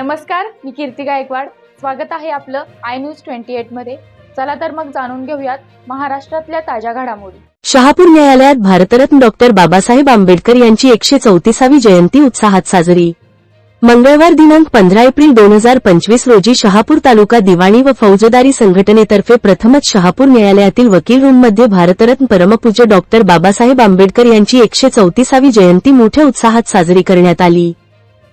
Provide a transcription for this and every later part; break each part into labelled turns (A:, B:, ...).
A: नमस्कार मी कीर्ती गायकवाड. स्वागत आहे आपलं आय न्यूज ट्वेंटी एटमध्ये. चला तर मग जाणून घेऊयात महाराष्ट्रातल्या ताज्या घडामोडी.
B: शहापूर न्यायालयात भारतरत्न डॉक्टर बाबासाहेब आंबेडकर यांची एकशे चौतीसावी जयंती उत्साहात साजरी. मंगळवार दिनांक पंधरा एप्रिल दोन हजार पंचवीस रोजी शहापूर तालुका दिवाणी व फौजदारी संघटनेतर्फे प्रथमच शहापूर न्यायालयातील वकील रूममध्ये भारतरत्न परमपूज्य डॉक्टर बाबासाहेब आंबेडकर यांची एकशे चौतीसावी जयंती मोठ्या उत्साहात साजरी करण्यात आली.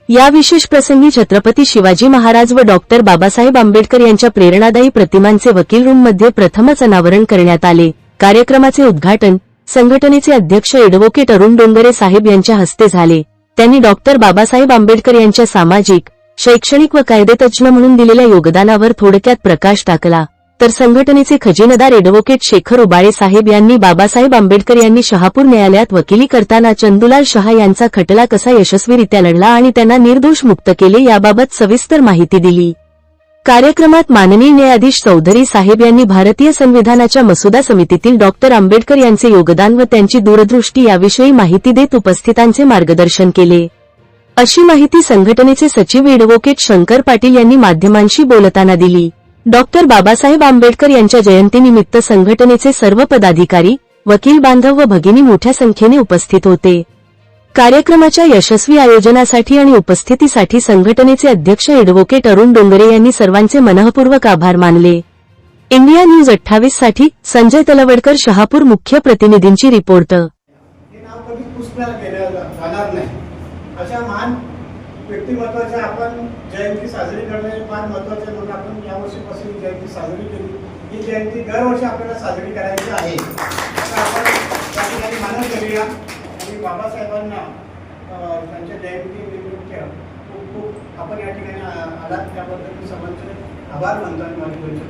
B: या विशेष प्रसंगी छत्रपती शिवाजी महाराज व डॉक्टर बाबासाहेब आंबेडकर यांच्या प्रेरणादायी प्रतिमांचे वकील रूममध्ये प्रथमच अनावरण करण्यात आले. कार्यक्रमाचे उद्घाटन संघटनेचे अध्यक्ष एडव्होकेट अरुण डोंगरे साहेब यांच्या हस्ते झाले. त्यांनी डॉक्टर बाबासाहेब आंबेडकर यांच्या सामाजिक शैक्षणिक व कायदेतज्ञ म्हणून दिलेल्या योगदानावर थोडक्यात प्रकाश टाकला. तर संघटनेचे खजिनदार एडव्होकेट शेखर उबाळे साहेब यांनी बाबासाहेब आंबेडकर यांनी शहापूर न्यायालयात वकिली करताना चंदुलाल शहा यांचा खटला कसा यशस्वीरित्या लढला आणि त्यांना निर्दोष मुक्त केले याबाबत सविस्तर माहिती दिली. कार्यक्रमात माननीय न्यायाधीश चौधरी साहेब यांनी भारतीय संविधानाच्या मसुदा समितीतील डॉक्टर आंबेडकर यांचे योगदान व त्यांची दूरदृष्टी याविषयी माहिती देत उपस्थितांचे मार्गदर्शन केले. अशी माहिती संघटनेचे सचिव एडव्होकेट शंकर पाटील यांनी माध्यमांशी बोलताना दिली. डॉक्टर बाबासाहेब आंबेडकर यांच्या जयंतीनिमित्त संघटनेचे सर्व पदाधिकारी वकील बांधव व भगिनी मोठ्या संख्येने उपस्थित होते. कार्यक्रमाच्या यशस्वी आयोजनासाठी आणि उपस्थितीसाठी संघटनेचे अध्यक्ष एडव्होकेट अरुण डोंगरे यांनी सर्वांचे मनःपूर्वक आभार मानले. इंडिया न्यूज अठ्ठावीससाठी संजय तलवडकर शहापूर मुख्य प्रतिनिधींची रिपोर्ट.
C: अशा महान व्यक्तिमत्वाच्या आपण जयंती साजरी करणे फार महत्त्वाचे म्हणून आपण यावर्षीपासून जयंती साजरी केली. ही जयंती दरवर्षी आपल्याला साजरी करायची आहे. आपण त्या ठिकाणी मानव करूया आणि बाबासाहेबांना त्यांच्या जयंती निमित्त खूप खूप आपण या ठिकाणी आलात. त्याबद्दल मी सर्वांचे आभार मानतो आणि माझी परिचय